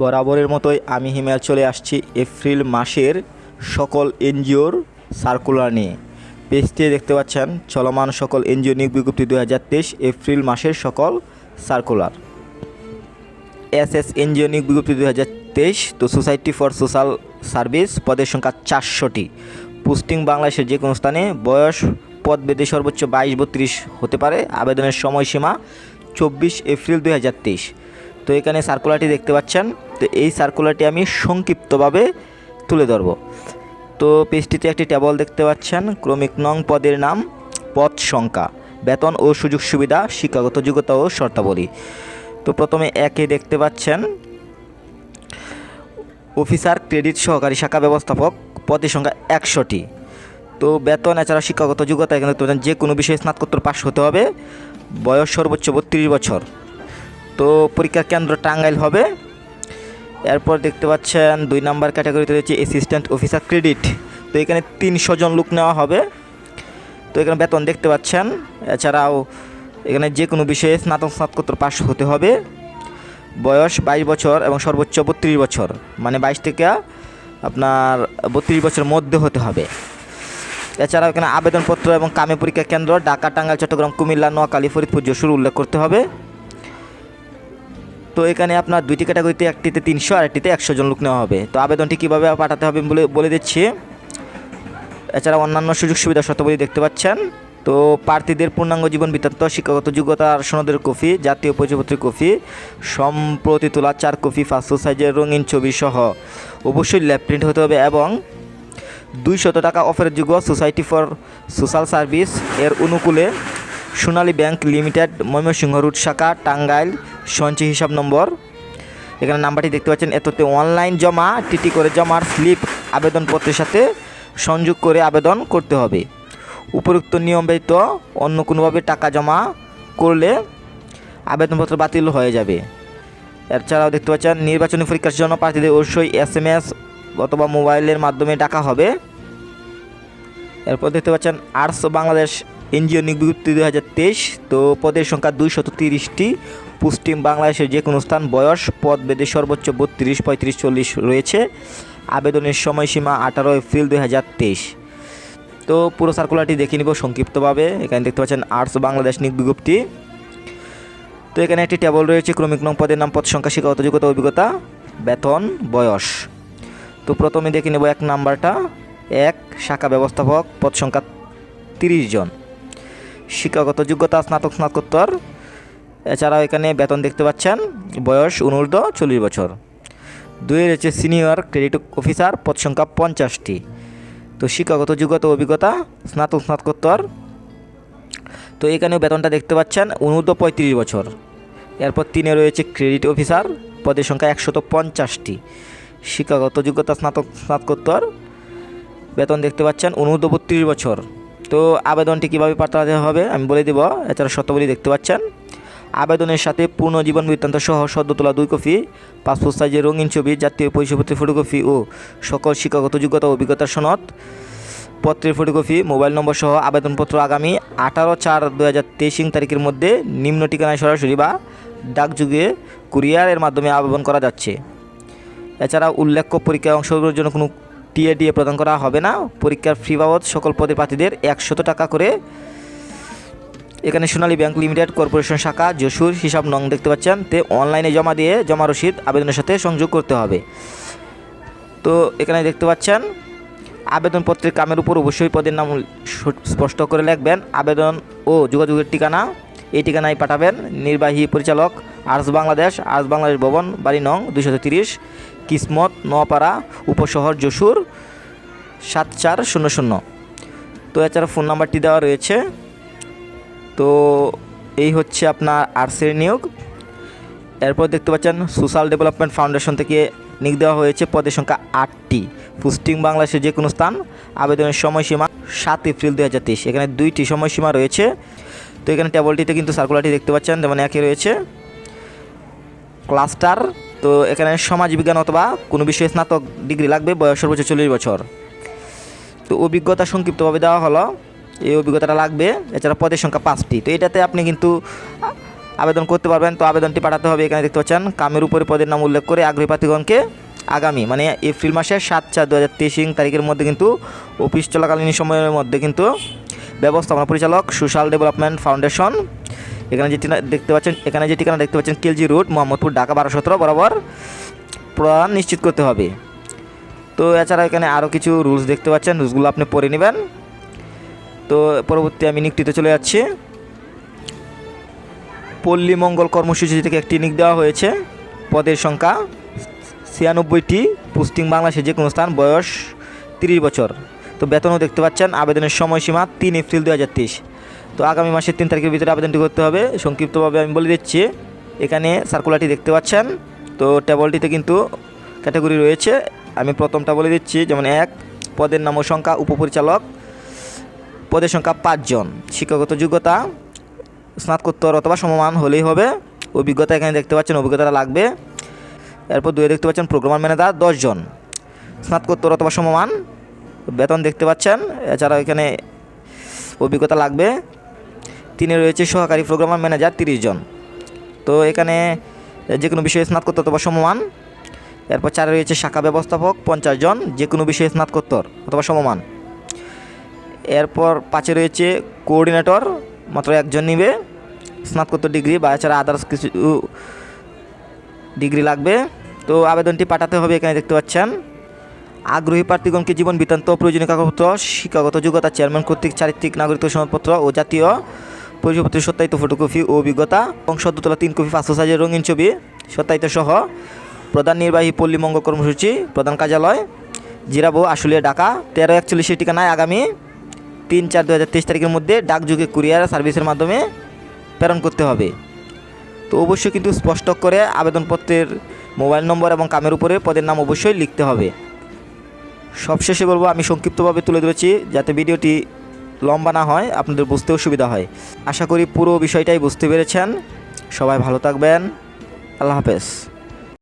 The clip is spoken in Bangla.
বরাবরের মতোই আমি হিমেল চলে আসছি এপ্রিল মাসের সকল এনজিওর সার্কুলার নিয়ে। পেজটি দেখতে পাচ্ছেন, চলমান সকল এনজিও নিয়োগ বিজ্ঞপ্তি দু হাজার তেইশ এপ্রিল মাসের সকল সার্কুলার এস এস এনজিও নিয়োগ বিজ্ঞপ্তি দু হাজার তেইশ, তো সোসাইটি ফর সোশ্যাল সার্ভিস পদের সংখ্যা চারশোটি। পোস্টিং বাংলাদেশের যে কোনো স্থানে বয়স পদ বেদে সর্বোচ্চ বাইশ বত্রিশ হতে পারে। আবেদনের সময়সীমা চব্বিশ এপ্রিল দুই হাজার তেইশ। তো এখানে সার্কুলারটি দেখতে পাচ্ছেন। তো এই সার্কুলারটি আমি সংক্ষিপ্তভাবে তুলে ধরব। তো পেজটিতে একটি টেবল দেখতে পাচ্ছেন। ক্রমিক নং পদের নাম, পদ সংখ্যা, বেতন ও সুযোগ সুবিধা, শিক্ষাগত যোগ্যতা ও শর্তাবলী। তো প্রথমে একে দেখতে পাচ্ছেন। অফিসার, ক্রেডিট সহকারী শাখা ব্যবস্থাপক, পদের সংখ্যা একশোটি। তো বেতন, এছাড়া শিক্ষাগত যোগ্যতা এখানে যে কোনো বিষয়ে স্নাতকোত্তর পাশ হতে হবে। বয়স সর্বোচ্চ বত্রিশ বছর। তো পরীক্ষা কেন্দ্র টাঙ্গাইল হবে। এরপর দেখতে পাচ্ছেন দুই নাম্বার ক্যাটাগরিতে রয়েছে অ্যাসিস্ট্যান্ট অফিসার ক্রেডিট তো এখানে তিনশো জন লোক নেওয়া হবে। তো এখানে বেতন দেখতে পাচ্ছেন। এছাড়াও এখানে যে কোনো বিষয়ে স্নাতক স্নাতকোত্তর পাশ হতে হবে। বয়স বাইশ বছর এবং সর্বোচ্চ বত্রিশ বছর। মানে বাইশ থেকে আপনার বত্রিশ বছরের মধ্যে হতে হবে। এছাড়াও এখানে আবেদনপত্র এবং কামে পরীক্ষা কেন্দ্র ঢাকা, টাঙ্গাইল, চট্টগ্রাম, কুমিল্লা, নোয়াখালী, ফরিদপুর, যশোর উল্লেখ করতে হবে। তো এখানে আপনার দুইটি ক্যাটাগরিতে একটিতে তিনশো আর একটিতে একশো জন লোক নেওয়া হবে। তো আবেদনটি কীভাবে পাঠাতে হবে বলে বলে দিচ্ছি। এছাড়া অন্যান্য সুযোগ সুবিধা শর্তাবলী দেখতে পাচ্ছেন। তো প্রার্থীদের পূর্ণাঙ্গ জীবন বৃত্তান্ত, শিক্ষাগত যোগ্যতার সনদের কপি, জাতীয় পরিচয়পত্রের কপি, সম্প্রতি তোলা চার কপি পাঁচশো সাইজের রঙিন ছবি সহ। অবশ্যই ল্যাব প্রিন্ট হতে হবে এবং দুইশত টাকা অফারের যোগ্য সোসাইটি ফর সোশ্যাল সার্ভিস এর অনুকূলে সোনালী ব্যাংক লিমিটেড, ময়মনসিংহ রুট শাখা, টাঙ্গাইল সঞ্চয় হিসাব নম্বর। এখানে নাম্বারটি দেখতে পাচ্ছেন এততে অনলাইন জমা, টিটি করে জমার স্লিপ আবেদনপত্রের সাথে সংযোগ করে আবেদন করতে হবে। উপরোক্ত নিয়ম ব্যতীত অন্য কোনোভাবে টাকা জমা করলে আবেদনপত্র বাতিল হয়ে যাবে। এছাড়াও দেখতে পাচ্ছেন, নির্বাচনী পরীক্ষার জন্য প্রার্থীদের অবশ্যই এস এম এস অথবা মোবাইলের মাধ্যমে ডাকা হবে। এরপর দেখতে পাচ্ছেন, আর্টস বাংলাদেশ এনজিও নিয়োগ বিজ্ঞপ্তি দু হাজার তেইশ, তো পদের সংখ্যা দুইশত তিরিশটি। পশ্চিম বাংলাদেশের যে কোনো স্থান, বয়স, পদ বেদে সর্বোচ্চ বত্রিশ, পঁয়ত্রিশ, চল্লিশ রয়েছে। আবেদনের সময়সীমা আঠারো এপ্রিল দুই হাজার তেইশ। তো পুরো সার্কুলারটি দেখে নিব সংক্ষিপ্তভাবে। এখানে দেখতে পাচ্ছেন আর্টস বাংলাদেশ নিয়োগ বিজ্ঞপ্তি। তো এখানে একটি টেবল রয়েছে, ক্রমিক নং পদের নাম, পদ সংখ্যা, শিক্ষাগত যোগ্যতা, অভিজ্ঞতা, বেতন, বয়স। তো প্রথমে দেখে নেব এক নাম্বারটা এক, শাখা ব্যবস্থাপক, পদ সংখ্যা তিরিশ জন। শিক্ষাগত যোগ্যতা, স্নাতক, স্নাতকোত্তর। এছাড়াও এখানে বেতন দেখতে পাচ্ছেন, বয়স অনূর্ধ্ব চল্লিশ বছর। দুই রয়েছে সিনিয়র ক্রেডিট অফিসার, পদ সংখ্যা পঞ্চাশটি। তো শিক্ষাগত যোগ্যতা, অভিজ্ঞতা, স্নাতক, স্নাতকোত্তর। তো এখানেও বেতনটা দেখতে পাচ্ছেন, অনূর্ধ্ব পঁয়ত্রিশ বছর। এরপর তিনে রয়েছে ক্রেডিট অফিসার, পদের সংখ্যা একশত পঞ্চাশটি। শিক্ষাগত যোগ্যতা, স্নাতক, স্নাতকোত্তর। বেতন দেখতে পাচ্ছেন, অনূর্ধ্ব বত্রিশ বছর। তো আবেদনটি কীভাবে পাঠাতে হবে আমি বলে দেব, এছাড়া শর্তাবলী দেখতে পাচ্ছেন। আবেদনের সাথে পূর্ণ জীবন বৃত্তান্ত সহ সদ্য তোলা দুই কপি, পাসপোর্ট সাইজের রঙিন ছবি, জাতীয় পরিচয়পত্রের ফটোকপি ও সকল শিক্ষাগত যোগ্যতা অভিজ্ঞতার সনদ, পত্রের ফটোকপি, মোবাইল নম্বর সহ আবেদনপত্র আগামী আঠারো চার দু হাজার তেইশ তারিখের মধ্যে নিম্ন ঠিকানায় সরাসরি বা ডাকযুগে কুরিয়ারের মাধ্যমে আবেদন করা যাচ্ছে। এছাড়া উল্লেখ্য পরীক্ষায় অংশগ্রহণের জন্য কোনো টিএ ডিএ প্রদান করা হবে না। পরীক্ষার ফি বাবদ সকল পদে প্রার্থীদের একশত টাকা করে এখানে সোনালী ব্যাংক লিমিটেড কর্পোরেশন শাখা, যশোর, হিসাব নং দেখতে পাচ্ছেন। তে অনলাইনে জমা দিয়ে জমা রসিদ আবেদনের সাথে সংযোগ করতে হবে। তো এখানে দেখতে পাচ্ছেন, আবেদনপত্রের কামের উপর অবশ্যই পদের নাম স্পষ্ট করে লিখবেন। আবেদন ও যোগাযোগের ঠিকানা, এই ঠিকানায় পাঠাবেন। নির্বাহী পরিচালক আর্টস বাংলাদেশ আর্টস বাংলাদেশ ভবন, বাড়ি নং দুশো তিরিশ, কিসমত নোয়াপাড়া উপশহর, যশোর সাত চার শূন্য শূন্য। তো এছাড়া ফোন নাম্বারটি দেওয়া রয়েছে। তো এই হচ্ছে আপনার আর্টসের নিয়োগ। এরপর দেখতে পাচ্ছেন, সোশ্যাল ডেভেলপমেন্ট ফাউন্ডেশন থেকে নিয়োগ দেওয়া হয়েছে পদের সংখ্যা আটটি। পোস্টিং বাংলাদেশের যে কোনো স্থান, আবেদনের সময়সীমা সাত এপ্রিল দু হাজার তেইশ। এখানে দুইটি সময়সীমা রয়েছে। তো এখানে টেবলটিতে কিন্তু সার্কুলারটি দেখতে পাচ্ছেন, যেমন একে রয়েছে। ক্লাস্টার, তো এখানে সমাজবিজ্ঞান অথবা কোনো বিষয়ে স্নাতক ডিগ্রি লাগবে, বয়স সর্বোচ্চ চল্লিশ বছর। তো অভিজ্ঞতা সংক্ষিপ্তভাবে দেওয়া হলো, এই অভিজ্ঞতাটা লাগবে, এছাড়া পদের সংখ্যা পাঁচটি। তো এটাতে আপনি কিন্তু আবেদন করতে পারবেন, তো আবেদনটি পাঠাতে হবে, এখানে দেখতে পাচ্ছেন, কামের উপরে পদের নাম উল্লেখ করে আগ্রহী প্রার্থীগণকে আগামী মানে এপ্রিল মাসের সাত চার দু হাজার তেইশ তারিখের মধ্যে কিন্তু অফিস চলাকালীন সময়ের মধ্যে কিন্তু ব্যবস্থাপনা পরিচালক, সোশ্যাল ডেভেলপমেন্ট ফাউন্ডেশন এখানে যে ঠিকানা দেখতে পাচ্ছেন, এখানে যে ঠিকানা দেখতে পাচ্ছেন, কেলজি রোড, মোহাম্মদপুর, ঢাকা বারো সতেরো বরাবর প্রদান নিশ্চিত করতে হবে। তো এছাড়া এখানে আরও কিছু রুলস দেখতে পাচ্ছেন, রুলসগুলো আপনি পড়ে নেবেন। তো পরবর্তী আমি নিকটিতে চলে যাচ্ছি। পল্লী মঙ্গল কর্মসূচি থেকে একটি নিক দেওয়া হয়েছে, পদের সংখ্যা ছিয়ানব্বইটি, পোস্টিং বাংলাদেশে যে কোনো স্থান, বয়স তিরিশ বছর। তো বেতনও দেখতে পাচ্ছেন, আবেদনের সময়সীমা তিন এপ্রিল দু হাজার তেইশ। তো আগামী মাসের তিন তারিখের ভিতরে আবেদনটি করতে হবে। সংক্ষিপ্তভাবে আমি বলে দিচ্ছি, এখানে সার্কুলারটি দেখতে পাচ্ছেন। তো টেবলটিতে কিন্তু ক্যাটাগরি রয়েছে। আমি প্রথমটা বলে দিচ্ছি, যেমন এক, পদের নাম ও সংখ্যা, উপপরিচালক, পদের সংখ্যা পাঁচজন। শিক্ষাগত যোগ্যতা, স্নাতকোত্তর অথবা সমমান হলেই হবে। অভিজ্ঞতা এখানে দেখতে পাচ্ছেন, অভিজ্ঞতাটা লাগবে। এরপর দুয়ে দেখতে পাচ্ছেন প্রোগ্রামার ম্যানেজার দশজন। স্নাতকোত্তর অথবা সমমান, বেতন দেখতে পাচ্ছেন, এছাড়াও এখানে অভিজ্ঞতা লাগবে। তিনে রয়েছে সহকারী প্রোগ্রামার ম্যানেজার তিরিশ জন। তো এখানে যে কোনো বিষয়ে স্নাতকোত্তর অথবা সমমান, এরপর চারে রয়েছে শাখা ব্যবস্থাপক পঞ্চাশ জন যে কোনো বিষয়ে স্নাতকোত্তর অথবা সমমান। এরপর পাঁচে রয়েছে কোঅর্ডিনেটর, মাত্র একজন নিবে, স্নাতকোত্তর ডিগ্রি বা এছাড়া আদার্স কিছু ডিগ্রি লাগবে। তো আবেদনটি পাঠাতে হবে এখানে দেখতে পাচ্ছেন। আগ্রহী প্রার্থীগণকে জীবন বৃত্তান্ত, প্রয়োজনীয় কাগজপত্র, শিক্ষাগত যোগ্যতা, চেয়ারম্যান কর্তৃক চারিত্রিক নাগরিক সনদপত্র ও জাতীয় পরিচয়পত্রের সত্যায়িত ফটোকপি ও অভিজ্ঞতা এবং সদ্য তোলা তিন কপি পাঁচশো সাইজের রঙিন ছবি, সত্যায়িত সহ প্রধান নির্বাহী পল্লী মঙ্গল কর্মসূচি, প্রধান কার্যালয়, জিরাবো, আশুলিয়া, ঢাকা, তেরো একচল্লিশের ঠিকানায় আগামী তিন চার দু হাজার তেইশ তারিখের মধ্যে ডাকযুগে কুরিয়ার সার্ভিসের মাধ্যমে প্রেরণ করতে হবে। তো অবশ্যই কিন্তু স্পষ্ট করে আবেদনপত্রের মোবাইল নম্বর এবং কামের উপরে পদের নাম অবশ্যই লিখতে হবে। সবশেষে বলব, আমি সংক্ষিপ্তভাবে তুলে ধরেছি, যাতে ভিডিওটি লম্বা না হয়, আপনাদের বুঝতেও সুবিধা হয়। আশা করি পুরো বিষয়টাই বুঝতে পেরেছেন। সবাই ভালো থাকবেন। আল্লাহ হাফেজ।